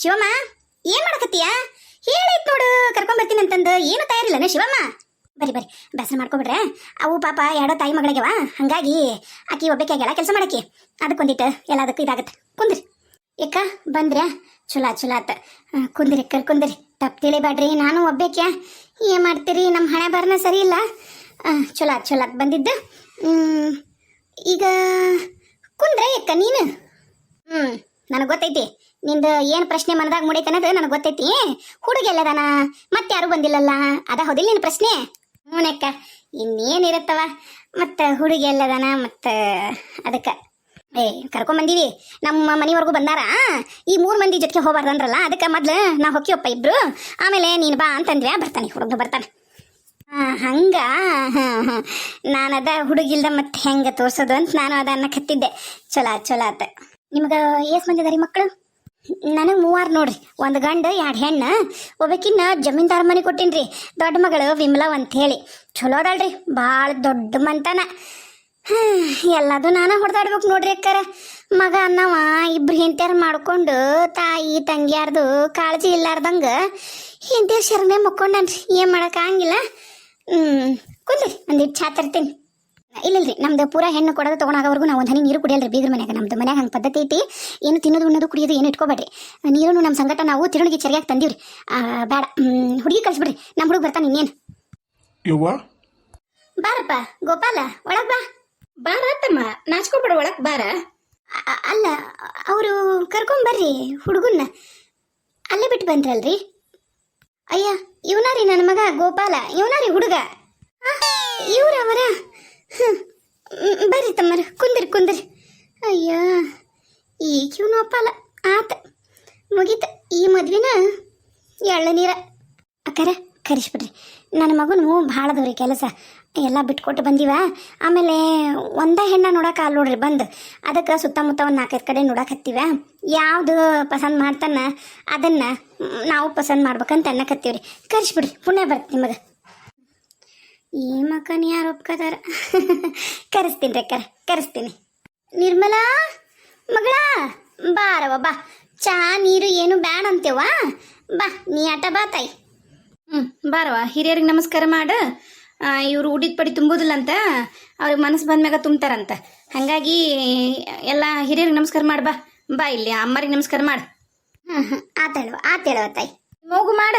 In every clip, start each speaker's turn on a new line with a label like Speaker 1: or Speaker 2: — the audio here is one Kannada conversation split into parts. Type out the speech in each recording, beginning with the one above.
Speaker 1: ಶಿವಮ್ಮ, ಏನ್ ಮಾಡಕತ್ತೀಯ? ಹೇಳಿತ್ ನೋಡು, ಕರ್ಕೊಂಡ್ ಬರ್ತೀನಿ ಅಂತಂದು. ಏನು ತಯಾರಿಲ್ಲನ ಶಿವಮ್ಮ? ಬರಿ ಬರಿ, ಬೇಸರ ಮಾಡ್ಕೊಬಿಡ್ರೆ ಅವು ಪಾಪ ಎರಡೋ ತಾಯಿ ಮಗಳಿಗೆವ ಹಂಗಾಗಿ ಆಕಿ ಒಬ್ಬಾಕೆಲ್ಲ ಕೆಲಸ ಮಾಡಕ್ಕೆ. ಅದಕ್ಕೊಂದಿಟ್ಟು ಎಲ್ಲದಕ್ಕೂ ಇದಾಗತ್ತೆ. ಕುಂದ್ರಿ. ಏಕ, ಬಂದ್ರೆ ಚಲೋ ಚಲೋ ಕುಂದ್ರಿ ಕರ್ ಕುಂದ್ರಿ. ತಪ್ಪು ತಿಳಿಬೇಡ್ರಿ ನಾನು ಒಬ್ಬೇಕ್ಯಾ? ಏನು ಮಾಡ್ತೀರಿ? ನಮ್ಮ ಹಣೆ ಬರ್ನ ಸರಿ ಇಲ್ಲ. ಚಲೋ ಆತ್, ಚಲೋ ಬಂದಿದ್ದು. ಈಗ ಕುಂದ್ರೆ ಏಕ ನೀನು. ಹ್ಮ್, ನನಗೆ ಗೊತ್ತೈತಿ. ನಿಂದ ಏನು ಪ್ರಶ್ನೆ ಮನದಾಗ ಮೂಡೈತೆ ನನಗೆ ಗೊತ್ತೈತಿ. ಹುಡುಗ ಎಲ್ಲದಾನ ಮತ್ತೆ ಯಾರು ಬಂದಿಲ್ಲಲ್ಲ? ಅದ ಹೌದಿಲ್ಲ ನಿನ್ನ ಪ್ರಶ್ನೆ? ಹ್ಞೂನಕ್ಕ ಇನ್ನೇನಿರುತ್ತವ ಮತ್ತು ಹುಡುಗಿ ಎಲ್ಲದಾನ ಮತ್ತು ಅದಕ್ಕೆ. ಏ ಕರ್ಕೊಂಬಂದೀವಿ ನಮ್ಮ ಮನೆವರೆಗೂ ಬಂದಾರ? ಈ ಮೂರು ಮಂದಿ ಜೊತೆಗೆ ಹೋಗ್ಬಾರ್ದಂದ್ರಲ್ಲ? ಅದಕ್ಕೆ ಮೊದ್ಲು ನಾ ಹೊಕ್ಕಿಯಪ್ಪ ಇಬ್ರು. ಆಮೇಲೆ ನೀನು ಬಾ ಅಂತಂದ್ವ್ಯಾ ಬರ್ತಾನೆ ಹುಡುಗ ಬರ್ತಾನೆ. ಹಂಗ? ನಾನು ಅದ ಹುಡುಗಿಲ್ದ ಮತ್ತೆ ಹೆಂಗೆ ತೋರ್ಸೋದು ಅಂತ ನಾನು ಅದ ಅನ್ನಕತ್ತಿದ್ದೆ. ಚಲೋ ಚಲೋ ಆತ ನಿಮ್ಗೆ ಎಷ್ಟು ಮಂದಿ ಮಕ್ಕಳು? ನನಗೆ ಮೂವಾರು ನೋಡ್ರಿ, ಒಂದು ಗಂಡ, ಎರಡು ಹೆಣ್ಣು. ಒಬ್ಬಕಿನ್ನ ಜಮೀನ್ದಾರ ಮನೆ ಕೊಟ್ಟಿನ್ರಿ, ದೊಡ್ಡ ಮಗಳು ವಿಮಲಾ ಅಂತ ಹೇಳಿ ಚಲೋ ಅದಲ್ರಿ ಭಾಳ ದೊಡ್ಡ ಮಂತನ. ಎಲ್ಲದು ನಾನು ಹೊಡೆದಾಡ್ಬೇಕು ನೋಡ್ರಿ ಅಕ್ಕಾರ. ಮಗ ಅನ್ನವ, ಇಬ್ರು ಹೆಂಡ್ತಿಯಾರು ಮಾಡ್ಕೊಂಡು ತಾಯಿ, ತಂಗಿಯಾರ್ದು ಕಾಳಜಿ ಇಲ್ಲಾರ್ದಂಗ ಹೆಂಡ್ತಿಯಾರ ಶರಣೆ ಮಕ್ಕೊಂಡನ್ರಿ. ಏನು ಮಾಡೋಕ್ಕಾಗಿಲ್ಲ ಹ್ಞೂ ಕುಂದ್ರಿ ಒಂದಿಟ್ಟು ಚಾ ತರ್ತೀನಿ. ಇಲ್ಲಲ್ರಿ ನಮ್ದು ಪೂರಾ ಹೆಣ್ಣು ಕೊಡೋದು ತೊಗೊಂಡಾಗವರೆಗೂ ನಾವು ಒಂದು ಹನಿ ನೀರು ಕುಡಿಯಲ್ರಿ ಬೀದ್ರ ಮನ್ಯಾಗ. ನಮ್ದು ಮನ್ಯಾಗ ಹಂಗೆ ಪದ್ಧತಿ ಐತಿ. ಏನು ತಿನ್ನೋದು ಉಣ್ಣೋದು ಕುಡಿಯೋದು ಏನು ಇಟ್ಕೋಬೇಡ್ರಿ. ನೀರು ನಮ್ಮ ಸಂಗಟ ನಾವು ತಿರುಣಿಗೆ ಸರಿಯಾಗಿ ತಂದೀವ್ರಿ. ಆ, ಬೇಡ. ಹುಡುಗಿ ಕಳಿಸ್ಬಿಡ್ರಿ. ನಮ್ಮ ಹುಡುಗ ಬರ್ತಾನೆ ಇನ್ನೇನು.
Speaker 2: ಯವ್ವ?
Speaker 1: ಬಾರಪ್ಪ ಗೋಪಾಲ ಒಳಗ್ ಬಾ.
Speaker 3: ಬಾರ ತಮ್ಮ ನಾಚ್ಕೊಬೇಡ ಒಳಗೆ ಬಾರ.
Speaker 1: ಅಲ್ಲ ಅವರು ಕರ್ಕೊಂಬರ್ರಿ ಹುಡುಗನ್ನ. ಅಲ್ಲೇ ಬಿಟ್ಟು ಬಂದ್ರಲ್ರಿ. ಅಯ್ಯ ಇವನಾರಿ ನನ್ನ ಮಗ ಗೋಪಾಲ ಇವನಾರಿ ಹುಡುಗ. ಇವ್ರವರ ಬರ್ರಿ ತಮ್ಮರು, ಕುಂದ್ರಿ ಕುಂದ್ರಿ. ಅಯ್ಯ ಈಗ ಇವನು ಒಪ್ಪಲ್ಲ ಆತ, ಮುಗೀತ. ಈ ಮದ್ವಿನ ಎಳ್ಳ ನೀರ. ಅಕ್ಕಾರ, ಕರಿಸ್ಬಿಡ್ರಿ. ನನ್ನ ಮಗನು ದೂರಿ ಕೆಲಸ. ಎಲ್ಲ ಬಿಟ್ಕೊಟ್ಟು ಬಂದೀವ. ಆಮೇಲೆ ಒಂದ ಹೆಣ್ಣ ನೋಡೋಕೆ ಅಲ್ಲಿ ನೋಡ್ರಿ ಬಂದು. ಅದಕ್ಕೆ ಸುತ್ತಮುತ್ತ ಒಂದು ನಾಲ್ಕೈದು ಕಡೆ ನೋಡಕ್ಕೆ ಹತ್ತೀವ. ಯಾವುದು ಪಸಂದ್ ಮಾಡ್ತಾನ, ಅದನ್ನು ನಾವು ಪಸಂದ್ ಮಾಡ್ಬೇಕಂತ ಅನ್ನಕತ್ತೀವ್ರಿ. ಕರಿಸ್ಬಿಡ್ರಿ, ಪುಣ್ಯ ಬರ್ತೆ ನಿಮಗೆ. ಈ ಮಕ್ಕನ ಯಾರು ಒಪ್ಕೋತಾರ? ಕರೆಸ್ತೀನಿ ರೀ ಕರೆ ಕರೆಸ್ತೀನಿ. ನಿರ್ಮಲಾ ಮಗಳ ಬಾರವ ಬಾ. ಚಹಾ ನೀರು ಏನು ಬ್ಯಾಡ ಅಂತೇವ ಬಾ ನೀ ಆಟ ಬಾ ತಾಯಿ.
Speaker 3: ಹ್ಞೂ ಬಾರವ ಹಿರಿಯರಿಗೆ ನಮಸ್ಕಾರ ಮಾಡ. ಇವರು ಉಡಿದ ಪಡಿ ತುಂಬೋದಿಲ್ಲ ಅಂತ ಅವ್ರಿಗೆ ಮನಸ್ಸು ಬಂದ್ಮ್ಯಾಗ ತುಂಬ್ತಾರಂತ. ಹಂಗಾಗಿ ಎಲ್ಲ ಹಿರಿಯರಿಗೆ ನಮಸ್ಕಾರ ಮಾಡ ಬಾ. ಬಾ ಇಲ್ಲಿ ಅಮ್ಮರಿಗೆ ನಮಸ್ಕಾರ ಮಾಡು.
Speaker 1: ಹ್ಮ್ ಹ್ಮ್ ಆತೇಳುವ ಆತೇಳುವ ತಾಯಿ.
Speaker 3: ಮಗು ಮಾಡ.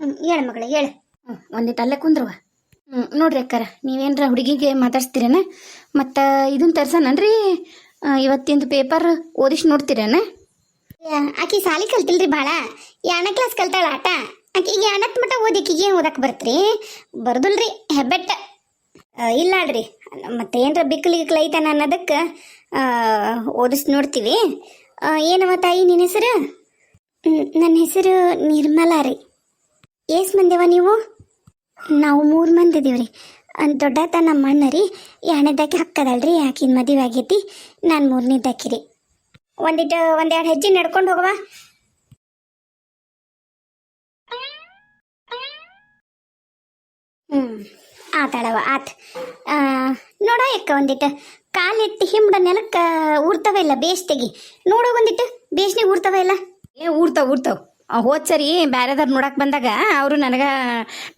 Speaker 1: ಹ್ಮ್ ಹೇಳು ಮಗಳ ಹೇಳು.
Speaker 3: ಹ್ಮ್ ಒಂದಿಟ್ಟು ಅಲ್ಲೇ ಕುಂದ್ರವ ನೋಡ್ರಿ ಅಕ್ಕಾರ, ನೀವೇನ್ರ ಹುಡುಗಿಗೆ ಮಾತಾಡ್ಸ್ತೀರೇನ? ಮತ್ತು ಇದನ್ನ ತರ್ಸನನ್ರಿ ಇವತ್ತಿಂದು ಪೇಪರ್ ಓದಿಸಿ ನೋಡ್ತೀರೇನ?
Speaker 1: ಆಕಿ ಸಾಲಿ ಕಲ್ತಿಲ್ರಿ ಭಾಳ ಎರಡನೇ ಕ್ಲಾಸ್ ಕಲ್ತಾಳ ಆಟ. ಆಕಿಗೆ ಎರಡನೇ ಮಟ್ಟ ಓದಿಕಿಗೆ ಓದಕ್ಕೆ ಬರ್ತ್ರಿ? ಬರ್ದುಲ್ರಿ, ಹೆಬ್ಬೆಟ್ಟ. ಇಲ್ಲ ಮತ್ತೆ ಏನರ ಬಿಕ್ಕಲಿಗೆ ಕ್ಲೈತಾನ ಅನ್ನೋದಕ್ಕೆ ಓದಿಸ್ ನೋಡ್ತೀವಿ. ಏನವ ತಾಯಿ ನಿನ್ನ ಹೆಸರು? ನನ್ನ ಹೆಸರು ನಿರ್ಮಲಾ ರೀ. ಏಸ್ ಮಂದಿವ ನೀವು? ನಾವು ಮೂರು ಮಂದಿ ಇದೀವ್ರಿ ದೊಡ್ಡಾತ ನಮ್ಮ ಅಣ್ಣ ರೀ. ಎರಡನೇದಾಕಿ ಹಕ್ಕದಲ್ರಿ, ಆಕಿನ ಮದುವೆ ಆಗೈತಿ. ನಾನು ಮೂರನೇದಾಕಿ ರೀ. ಒಂದಿಟ್ಟು ಒಂದೆರಡು ಹೆಜ್ಜೆ ನಡ್ಕೊಂಡು ಹೋಗುವ ಹ್ಮ್ ಆತಾಳವ ಆತ್. ನೋಡ ಯಾಕ ಒಂದಿಟ್ಟು ಕಾಲಿಟ್ಟು ಹಿಂಬಡ ನೆಲಕ್ಕ ಊರ್ತವ ಇಲ್ಲ ಬೇಸ್ತೆಗಿ? ನೋಡೋ ಒಂದಿಟ್ಟು ಬೇಸ್ನಿಗೆ ಊರ್ತವ ಇಲ್ಲ?
Speaker 3: ಏ, ಊರ್ತಾವ, ಊರ್ತಾವ್. ಹೋದ್ ಸರಿ ಬೇರೆದವ್ರು ನೋಡಕ್ ಬಂದಾಗ ಅವರು ನನಗ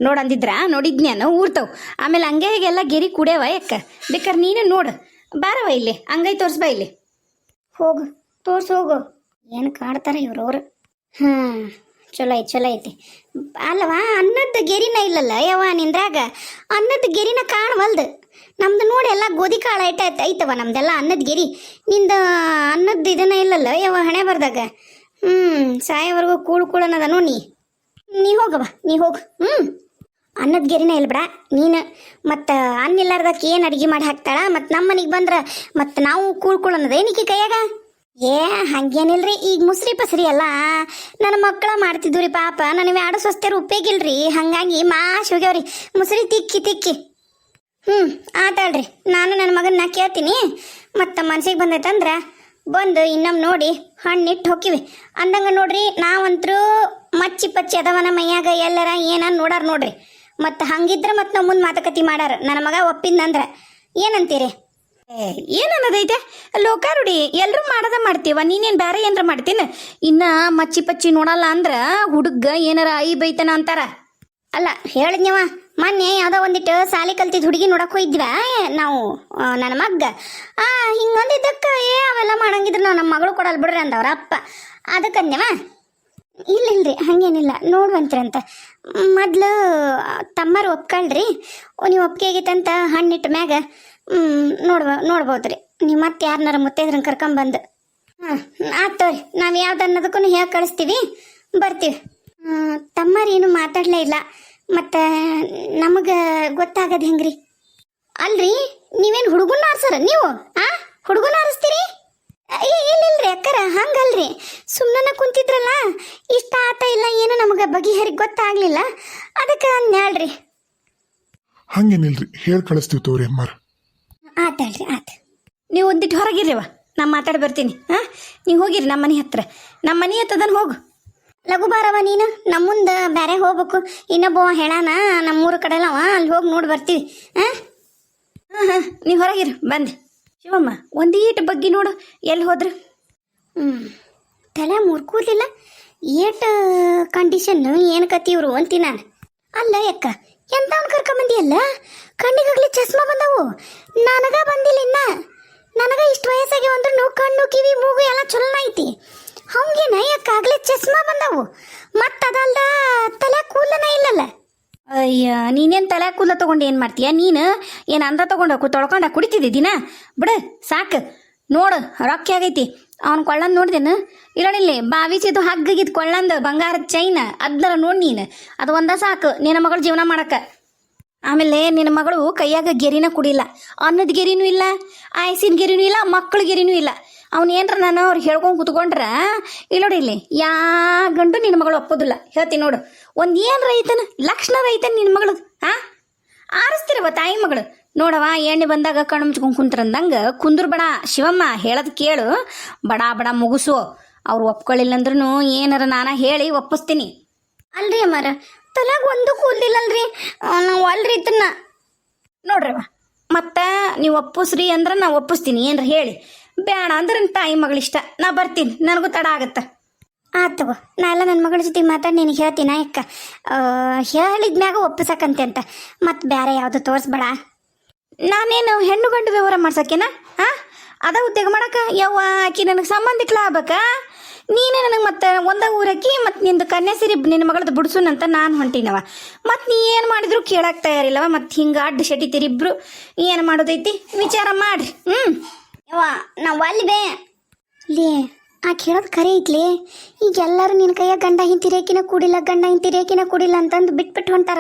Speaker 3: ನೋಡಂದಿದ್ರ ನೋಡಿದ್ನಿ ನಾನು ಊರ್ತವ್ ಆಮೇಲೆ ಹಂಗೆ ಎಲ್ಲ ಗೆರಿ ಕುಡ್ಯವ ಯಾಕ? ಬೇಕಾರೆ ನೀನೇ ನೋಡು. ಬಾರವ ಇಲ್ಲಿ, ಹಂಗೈ ತೋರ್ಸ್ಬಾ ಇಲ್ಲಿ.
Speaker 1: ಹೋಗು, ತೋರ್ಸ್ ಹೋಗು. ಏನು ಕಾಡ್ತಾರ ಇವ್ರವ್ರು? ಹ್ಮ್ ಚಲೋ ಐತಿ ಚಲೋ ಐತಿ. ಅಲ್ಲವಾ ಅನ್ನದ ಗೆರಿನ ಇಲ್ಲಲ್ಲ ಯವ್ವ ನಿಂದ್ರಾಗ? ಅನ್ನದ ಗೆರಿನ ಕಾಣವಲ್ದು. ನಮ್ದು ನೋಡಿ ಎಲ್ಲ ಗೋಧಿ ಕಾಳು ಐಟ ಐತವ ನಮ್ದೆಲ್ಲ ಅನ್ನದ ಗೆರಿ. ನಿಂದ ಅನ್ನದ ಇದನ್ನ ಇಲ್ಲಲ್ಲ ಯವ್ವ ಹಣೆ ಬರ್ದಾಗ? ಹ್ಮ್, ಸಾಯವರೆಗೂ ಕೂಳು ಕೂಳನದ ನೋಡಿ ನೀ. ಹೋಗವ ನೀ ಹೋಗು. ಹ್ಮ್, ಅನ್ನದ ಗೆರಿನ ಇಲ್ಲ ಬಿಡ ನೀನು ಮತ್ತು ಅನ್ನ ಇಲ್ಲಾರ್ದಕ್ಕೆ ಏನು ಅಡುಗೆ ಮಾಡಿ ಹಾಕ್ತಾಳ? ಮತ್ತು ನಮ್ಮ ಮನೆಗೆ ಬಂದ್ರೆ ಮತ್ತು ನಾವು ಅನ್ನದ ಏನಕ್ಕೆ ಕೈಯಾಗ? ಏ, ಹಂಗೇನಿಲ್ರಿ, ಈಗ ಮುಸ್ರಿ ಪಸ್ರಿ ಅಲ್ಲ. ನನ್ನ ಮಕ್ಕಳ ಮಾಡ್ತಿದ್ವು ರೀ ಪಾಪ. ನನಗೆ ಆಡೋ ಸ್ವಸ್ಥರು ಉಪಯೋಗಿಲ್ರಿ. ಹಾಗಾಗಿ ಮಾಶ್ ಹೋಗ್ಯಾವ್ರಿ ಮುಸ್ರಿ ತಿಕ್ಕಿ ತಿಕ್ಕಿ. ಹ್ಞೂ ಆತಾಳ್ರಿ. ನಾನು ನನ್ನ ಮಗನ್ನ ಕೇಳ್ತೀನಿ. ಮತ್ತು ಮನ್ಸಿಗೆ ಬಂದೈತಂದ್ರೆ ಬಂದು ಇನ್ನೊಮ್ಮೆ ನೋಡಿ ಹಣ್ಣಿಟ್ಟು ಹೋಕಿವಿ ಅಂದಂಗ ನೋಡ್ರಿ ನಾವಂತರೂ ಮಚ್ಚಿ ಪಚ್ಚಿ ಅದವನ ಮೈಯಾಗ ಎಲ್ಲರ ಏನ ನೋಡಾರ ನೋಡ್ರಿ. ಮತ್ತು ಹಂಗಿದ್ರೆ ಮತ್ತು ನಮ್ಮ ಮುಂದೆ ಮಾತುಕತೆ ಮಾಡಾರ. ನನ್ನ ಮಗ ಒಪ್ಪಿದ್ನಂದ್ರೆ. ಏನಂತೀರಿ?
Speaker 3: ಏನನ್ನದೈತೆ? ಲೋಕಾರುಡಿ ಎಲ್ಲರೂ ಮಾಡದ ಮಾಡ್ತೀವ ನೀನೇನು ಬೇರೆ ಏನಾರ ಮಾಡ್ತೀನಿ? ಇನ್ನ ಮಚ್ಚಿ ಪಚ್ಚಿ ನೋಡಲ್ಲ ಅಂದ್ರ ಹುಡುಗ ಏನಾರ ಐ ಬೈತನ ಅಂತಾರ.
Speaker 1: ಅಲ್ಲ ಹೇಳಿದ್ನವ ಮೊನ್ನೆ ಯಾವುದೋ ಒಂದಿಟ್ಟು ಸಾಲಿ ಕಲ್ತಿದ್ ಹುಡುಗಿ ನೋಡಕ್ ಹೋಗಿದ್ವ? ನಾವು ನನ್ನ ಮಗ್ಗ. ಆ, ಹಿಂಗಂದಿದ್ದಕ್ಕ, ಏ, ಅವೆಲ್ಲ ಮಾಡಂಗಿದ್ರು ನಾವು ನಮ್ಮ ಮಗಳು ಕೊಡಲ್ ಬಿಡ್ರಿ ಅಂದವ್ರ ಅಪ್ಪ. ಅದಕ್ಕನ್ಯವ ಇಲ್ಲ, ಇಲ್ರಿ, ಹಂಗೇನಿಲ್ಲ. ನೋಡುವಂತ್ರಂತ. ಮೊದ್ಲು, ತಮ್ಮರು ಒಪ್ಕಳ್ರಿ. ನೀವು ಒಪ್ಪಿಗೆ ಆಗೈತಂತ ಹಣ್ಣಿಟ್ಟ ಮ್ಯಾಗ. ನೋಡ್ಬ ನೋಡ್ಬೋದ್ರಿ. ನೀವು ಮತ್ತೆ ಯಾರನ್ನಾರ ಮುತ್ತೈದ್ರನ್ನ ಕರ್ಕೊಂಬಂದು. ಹಾಂ ಆತೋರಿ ನಾವು ಯಾವ್ದು ಅನ್ನೋದಕ್ಕೂ ಹೇಗೆ ಕಳಿಸ್ತೀವಿ. ಬರ್ತೀವಿ. ತಮ್ಮರೇನು ಮಾತಾಡಲೇ ಇಲ್ಲ. ಮತ್ತು ನಮಗೆ ಗೊತ್ತಾಗದ ಹೆಂಗ್ರಿ? ಅಲ್ರಿ ನೀವೇನು ಹುಡುಗನ ಆರ್ಸರ ನೀವು? ಆ? ಹುಡುಗನ ಆರಿಸ್ತೀರಿ ಇಲ್ಲಿಲ್ರಿ ಅಕ್ಕರ ಹಂಗಲ್ರಿ. ಸುಮ್ಮನೆ ಕುಂತಿದ್ರಲ್ಲ ಇಷ್ಟ ಆತ ಇಲ್ಲ ಏನು ನಮಗೆ ಬಗೆಹರಿ ಗೊತ್ತಾಗ್ಲಿಲ್ಲ. ಅದಕ್ಕೆ ಅಂದ್ಯಾಳ್ರಿ
Speaker 2: ಹಂಗೇನಿಲ್ರಿ ಹೇಳಿ ಕಳಿಸ್ತೀವಿ ತೋರಿ ಅಮ್ಮಾರ.
Speaker 1: ಆತಲ್ರಿ ಆತ.
Speaker 3: ನೀವು ಒಂದಿಟ್ಟು ಹೊರಗಿರ್ರಿವ ನಾ ಮಾತಾಡಿ ಬರ್ತೀನಿ. ಹಾಂ ನೀವು ಹೋಗಿರಿ ನಮ್ಮ ಮನೆ ಹತ್ರ. ನಮ್ಮ ಮನೆ ಹತ್ತದನ್ ಹೋಗು.
Speaker 1: ಲಘು ಬಾರವ ನೀನು ನಮ್ಮ ಮುಂದೆ ಬೇರೆ ಹೋಗ್ಬೇಕು. ಇನ್ನೊಬ್ಬವ ಹೇಳಾನ, ನಮ್ಮೂರ ಕಡೆಲವ ಅಲ್ಲಿ ಹೋಗಿ ನೋಡಿ ಬರ್ತೀವಿ. ಹಾಂ
Speaker 3: ಹಾಂ ಹಾಂ, ನೀವು ಹೊರಗಿರು ಬಂದೆ ಶಿವಮ್ಮ ಒಂದೀಟ್ ಬಗ್ಗೆ ನೋಡು ಎಲ್ಲಿ ಹೋದ್ರು?
Speaker 1: ಹ್ಞೂ ತಲೆ ಮುರ್ಕೂದಿಲ್ಲ ಏಟ್ ಕಂಡೀಷನ್ ಏನು ಕತ್ತಿವ್ರು ಅಂತೀನಿ ಅಂತಿ ನಾನು. ಅಲ್ಲ ಯಾಕ ಎಂತವನ್ ಕರ್ಕೊಂಬಂದಿಯಲ್ಲ? ಕಣ್ಣಿಗಾಗ್ಲಿ ಚಸ್ಮಾ ಬಂದವು. ನನಗ ಬಂದಿಲ್ಲ ಇನ್ನ. ನನಗ ಇಷ್ಟು ವಯಸ್ಸಾಗಿ ಅಂದ್ರೂ ಕಣ್ಣು, ಕಿವಿ, ಮೂಗು ಎಲ್ಲ ಚಲೋ ಐತಿ. ಹಂಗೇನ ಯಾಕ ಆಗ್ಲೇ ಚಸ್ಮಾ ಬಂದವು ಮತ್ತದಲ್ದ ತಲೆ ಕೂದಲನ ಇಲ್ಲಲ್ಲ.
Speaker 3: ಅಯ್ಯ, ನೀನೇನು ತಲೆ ಕೂದಲ ತೊಗೊಂಡು ಏನು ಮಾಡ್ತೀಯ? ನೀನು ಏನು ಅಂದ ತೊಗೊಂಡು ತೊಳ್ಕೊಂಡ ಕುಡಿತಿದ್ದಿ ದಿನ? ಬಿಡು, ಸಾಕು. ನೋಡು, ರೊಕ್ಕ ಆಗೈತಿ. ಅವ್ನ ಕೊಳ್ಳಂದು ನೋಡ್ದೇನು? ಬಾವಿ ಬಾವಿಸಿದ್ದು ಹಗ್ಗಿದ್ ಕೊಳ್ಳಂದು ಬಂಗಾರದ ಚೈನ್ ಅದನ್ನ ನೋಡಿ ನೀನು. ಅದು ಒಂದ ಸಾಕು, ನಿನ್ನ ಮಗಳು ಜೀವನ ಮಾಡಕ್ಕೆ. ಆಮೇಲೆ ನಿನ್ನ ಮಗಳು ಕೈಯಾಗ ಗೆರಿನ ಕುಡಿಲ್ಲ. ಅನ್ನದ ಗೆರಿನೂ ಇಲ್ಲ ಆಯಸಿನ ಗೆರಿನೂ ಇಲ್ಲ ಮಕ್ಕಳ ಗೆರಿನೂ ಇಲ್ಲ. ಅವ್ನು ಏನ್ರ ನಾನು ಅವ್ರು ಹೇಳ್ಕೊಂಡು ಕುತ್ಕೊಂಡ್ರ ಇಲ್ಲಿ ನೋಡಿ ಇಲ್ಲಿ ಯಾ ಗಂಡು ನಿನ್ನ ಮಗಳು ಒಪ್ಪೋದಿಲ್ಲ. ಹೇಳ್ತೀನಿ ನೋಡು. ಒಂದು ಏನು ರೈತನ ಲಕ್ಷಣ ರೈತನ ನಿನ್ನ ಮಗಳು ಹಾ ಆರಿಸ್ತಿರವ ತಾಯಿ ಮಗಳು. ನೋಡವ ಎಣ್ಣೆ ಬಂದಾಗ ಕಣ್ಣು ಮುಚ್ಕೊಂಡು ಕುಂತ್ರಂದಂಗೆ ಕುಂದ್ರ ಬಡ ಶಿವಮ್ಮ ಹೇಳೋದು ಕೇಳು. ಬಡ ಬಡ ಮುಗಿಸು. ಅವ್ರು ಒಪ್ಕೊಳ್ಳಿಲ್ಲ ಅಂದ್ರೂ ಏನಾರ ನಾನ ಹೇಳಿ ಒಪ್ಪಿಸ್ತೀನಿ.
Speaker 1: ಅಲ್ರಿ ಅಮ್ಮಾರ ತಲಾಗ ಒಂದು ಕೂದಿಲ್ಲಲ್ರಿ ನಾವು ಅಲ್ರಿ ಇದನ್ನ
Speaker 3: ನೋಡ್ರವ ಮತ್ತೆ ನೀವು ಒಪ್ಪಿಸ್ರಿ ಅಂದ್ರೆ ನಾ ಒಪ್ಪಿಸ್ತೀನಿ. ಏನ್ರ ಹೇಳಿ. ಬೇಡ ಅಂದ್ರೆ ನನ್ನ ತಾಯಿ ಮಗಳಿಷ್ಟ. ನಾ ಬರ್ತೀನಿ. ನನಗೂ ತಡ ಆಗತ್ತೆ.
Speaker 1: ಆತು ನಾ ಎಲ್ಲ ನನ್ನ ಮಗಳ ಜೊತೆ ಮಾತಾಡಿ ನಿನಗೆ ಹೇಳ್ತೀನಿ ಅಕ್ಕ. ಹೇಳಿದ್ಮ್ಯಾಗ ಒಪ್ಪಿಸಕಂತೆ ಅಂತ. ಮತ್ತೆ ಬೇರೆ ಯಾವುದು ತೋರಿಸ್ಬೇಡ.
Speaker 3: ನಾನೇನು ಹೆಣ್ಣು ಗಂಡು ವ್ಯವಹಾರ ಮಾಡ್ಸಕ್ಕೇನ? ಹಾ ಅದ ಉದ್ಯೋಗ ಮಾಡಕ? ಯಾವ ಆಕಿ ನನಗೆ ಸಂಬಂಧಿಕ್ಲ ಆಗ್ಬೇಕಾ? ನೀನು ನನಗೆ ಮತ್ತೆ ಒಂದ ಊರಕ್ಕಿ ಮತ್ತು ನಿಂದು ಕನ್ಯಾ ಸಿರಿ ನಿನ್ನ ಮಗಳದ್ದು ಬಿಡ್ಸುನಂತ ನಾನು ಹೊಂಟಿನವ. ಮತ್ತು ನೀ ಏನು ಮಾಡಿದ್ರು ಕೇಳಕ್ಕೆ ತಯಾರಿಲ್ಲವ? ಮತ್ತು ಹಿಂಗೆ ಅಡ್ಡ ಶೆಟ್ಟಿತೀರಿ ಇಬ್ರು ಏನು ಮಾಡೋದೈತಿ? ವಿಚಾರ ಮಾಡ್ರಿ. ಹ್ಞೂ
Speaker 1: ಯವ್ವ, ನಾವು ಅಲ್ಲಿ ಬೇ. ಲೇ, ಆ ಕೇಳೋದು ಖರೆ ಐತ್ಲಿ. ಈಗ ಎಲ್ಲರೂ ನಿನ್ನ ಕೈಯಾಗ ಗಂಡ ಹಿಂತಿರೇಕಿನ ಕೂಡಿಲ್ಲ, ಗಂಡ ಹಿಂತಿರೇಕಿನ ಕೂಡಿಲ್ಲ ಅಂತಂದು ಬಿಟ್ಬಿಟ್ಟು ಹೊಂಟಾರ?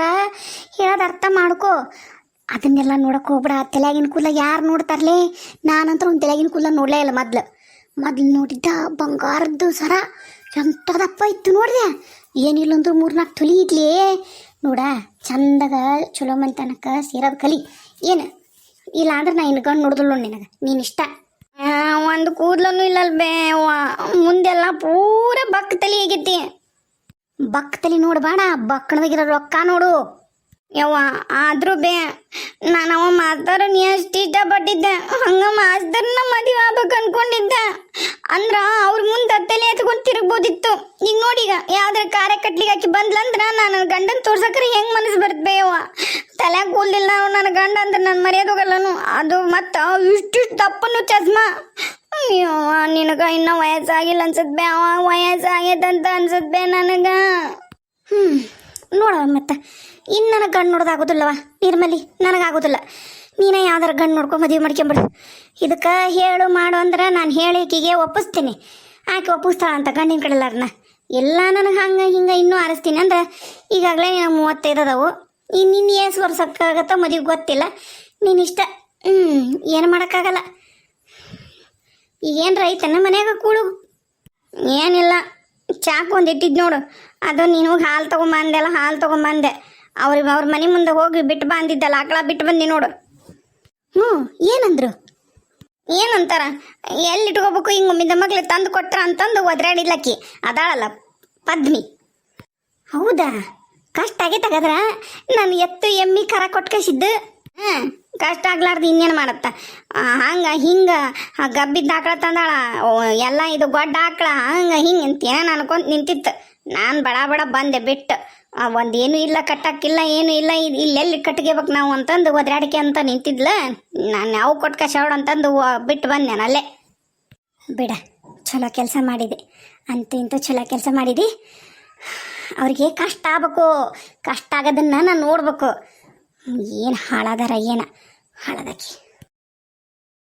Speaker 1: ಹೇಳೋದು ಅರ್ಥ ಮಾಡ್ಕೋ. ಅದನ್ನೆಲ್ಲ ನೋಡಕ್ ಹೋಗ್ಬಿಡ ತಲೆಯಾಗಿನ ಕೂದಲ ಯಾರು ನೋಡ್ತಾರಲೇ? ನಾನಂತ್ರ ಒಂದು ತಲೆಯಾಗಿನ ಕೂದಲ ನೋಡಲೇ ಇಲ್ಲ ಮೊದ್ಲು. ಮೊದ್ಲು ನೋಡಿದ್ದ ಬಂಗಾರದ್ದು ಸರ. ಎಂಥದಪ್ಪ ಇತ್ತು ನೋಡಿದೆ. ಏನಿಲ್ಲ ಅಂದ್ರೆ ಮೂರ್ನಾಲ್ಕು ತೊಲಿ ಇದ್ಲಿ. ನೋಡ, ಚಂದಗ, ಚಲೋ ಮಂತನಕ ಸೇರೋದು ಕಲಿ. ಏನು? ಇಲ್ಲ ಅಂದ್ರೆ ನಾ ಇನ್ನು ಗಂಡು ನೋಡಿದಳು ನಿನಗೆ. ನೀನು ಇಷ್ಟ. ಒಂದು ಕೂದ್ಲೂ ಇಲ್ಲ ಬೇ ಮುಂದೆಲ್ಲ ಪೂರ ಬಕ್ ತಲಿ ಆಗೈತಿ. ಬಕ್ ತಲಿ ನೋಡ್ಬೇಡ ಬಕ್ಕಣದಾಗಿರೋ ರೊಕ್ಕ ನೋಡು. ಯವ್ವ, ಆದ್ರೂ ಬೇ ನಾನವ ಅವ ಮಾಸ್ತರ ನೀ ಅಷ್ಟು ಇಷ್ಟಪಟ್ಟಿದ್ದೆ. ಹಂಗ ಮಾಸ್ತರ್ನ ಮದುವೆ ಆಗ್ಬೇಕು ಅನ್ಕೊಂಡಿದ್ದೆ. ಅಂದ್ರ ಅವ್ರ ಮುಂದೆ ತಲೆ ಎತ್ಕೊಂಡು ತಿರುಗ್ಬೋದಿತ್ತು. ಈಗ ನೋಡೀಗ ಯಾವ್ದಾರ ಕಾರ್ಯ ಕಟ್ಲಿಗೆ ಹಾಕಿ ಬಂದ್ಲಂದ್ರ ನಾನು ಗಂಡನ್ ತೋರ್ಸಕ್ರೆ ಹೆಂಗ್ ಮನಸ್ಸು ಬರ್ತೇ ಯವ್ವ. ತಲೆ ಕೂದಲಿಲ್ಲ ನನ್ನ ಗಂಡ ಅಂದ್ರೆ ನನ್ನ ಮರ್ಯಾದೋಗಲ್ಲನು ಅದು ಮತ್ತ ಇಷ್ಟು ದಪ್ಪನು ಚಸ್ಮಾ. ನಿನಗ ಇನ್ನ ವಯಸ್ಸಾಗಿಲ್ಲ ಅನ್ಸತ್ ಬೇ, ಅವ ವಯಸ್ಸಾಗೈತಂತ ಅನ್ಸತ್ ಬೇ ನನಗ. ಹ್ಮ್, ನೋಡವ ಮತ್ತೆ. ಇನ್ನು ನನಗೆ ಗಂಡು ನೋಡೋದಾಗೋದಿಲ್ಲವ, ನಿರ್ಮಲಿ, ನನಗಾಗೋದಿಲ್ಲ. ನೀನೇ ಯಾವ್ದಾರ ಗಂಡು ನೋಡ್ಕೊಂಡು ಮದುವೆ ಮಾಡ್ಕೊಂಬಿಡು. ಇದಕ್ಕೆ ಹೇಳು ಮಾಡು ಅಂದ್ರೆ ನಾನು ಹೇಳಿ ಆಕಿಗೆ ಒಪ್ಪಿಸ್ತೀನಿ. ಆಕೆ ಒಪ್ಪಿಸ್ತಾಳ ಅಂತ ಗಂಡಿನ ಕಡೆಲಾರನ್ನ ಎಲ್ಲ ನನಗೆ ಹಂಗೆ ಹಿಂಗೆ ಇನ್ನೂ ಆರಿಸ್ತೀನಿ ಅಂದ್ರೆ ಈಗಾಗಲೇ ಮೂವತ್ತೈದು ಅದಾವು. ಇನ್ನು ಏನು ಏಸು ವರ್ಷಕ್ಕಾಗತ್ತೋ ಮದುವೆ ಗೊತ್ತಿಲ್ಲ. ನೀನು ಇಷ್ಟ ಹ್ಞೂ ಏನು ಮಾಡೋಕ್ಕಾಗಲ್ಲ. ಈಗೇನು ರೈತನ ಮನ್ಯಾಗ ಕೂಡು. ಏನಿಲ್ಲ ಚಾಕು ಒಂದು ಇಟ್ಟಿದ್ದು ನೋಡು. ಅದು ನೀನು ಹೋಗಿ ಹಾಲು ತೊಗೊಂಬಂದೆಲ್ಲ ಹಾಲು ತೊಗೊಂಬಂದೆ. ಅವ್ರಿಗೆ ಅವ್ರ ಮನೆ ಮುಂದೆ ಹೋಗಿ ಬಿಟ್ಟು ಬಂದಿದ್ದಲ್ಲ ಆಕಳ ಬಿಟ್ಟು ಬಂದಿ ನೋಡು. ಹ್ಞೂ, ಏನಂದ್ರು? ಏನಂತಾರ? ಎಲ್ಲಿ ಇಟ್ಕೋಬೇಕು, ಹಿಂಗೆ ಒಮ್ಮಿಂದ ಮಗ್ಳು ತಂದು ಕೊಟ್ರ ಅಂತಂದು ಒದ್ರಾಡಿಲ್ಲಕ್ಕಿ ಅದಾಳಲ್ಲ, ಪದ್ಮಿ. ಹೌದಾ? ಕಷ್ಟ ಆಗೈತೆ ಹಾಗಾದ್ರ ನಾನು ಎತ್ತು ಎಮ್ಮಿ ಕರ ಕೊಟ್ಕಸಿದ್ದು. ಹ್ಮ್, ಕಷ್ಟ ಆಗ್ಲಾರ್ದು ಇನ್ನೇನು ಮಾಡತ್ತ? ಹಂಗ ಹಿಂಗ ಗಬ್ಬಿದ್ದ ಆಕಳ ತಂದಾಳ. ಎಲ್ಲ ಇದು ಗೊಡ್ಡ ಆಕಳ, ಹಂಗ ಹಿಂಗ ಅಂತೇನ ಅನ್ಕೊಂತ ನಿಂತಿತ್ತು. ನಾನು ಬಡ ಬಡ ಬಂದೆ ಬಿಟ್ಟು. ಒಂದು ಒಂದೇನು ಇಲ್ಲ, ಕಟ್ಟಕ್ಕಿಲ್ಲ, ಏನು ಇಲ್ಲ, ಇದು ಇಲ್ಲೆಲ್ಲಿ ಕಟ್ಕೋಬೇಕು ನಾವು ಅಂತಂದು ಒದ್ರಾಡಿಕೆ ಅಂತ ನಿಂತಿದ್ಲ. ನಾನು ಯಾವ ಕೊಟ್ಕ ಶೌಡ್ ಅಂತಂದು ಬಿಟ್ಟು ಬಂದೆ ಬಿಡ, ಚಲೋ ಕೆಲಸ ಮಾಡಿದೆ. ಅಂತ ಇಂತೂ ಚಲೋ ಕೆಲಸ ಮಾಡಿದಿ. ಅವ್ರಿಗೆ ಕಷ್ಟ ಆಗ್ಬೇಕು. ಕಷ್ಟ ಆಗೋದನ್ನ ನಾನು ನೋಡ್ಬೇಕು. ಏನು ಹಾಳಾದಾರ ಏನ? ಹಾಳಾದಾಕಿ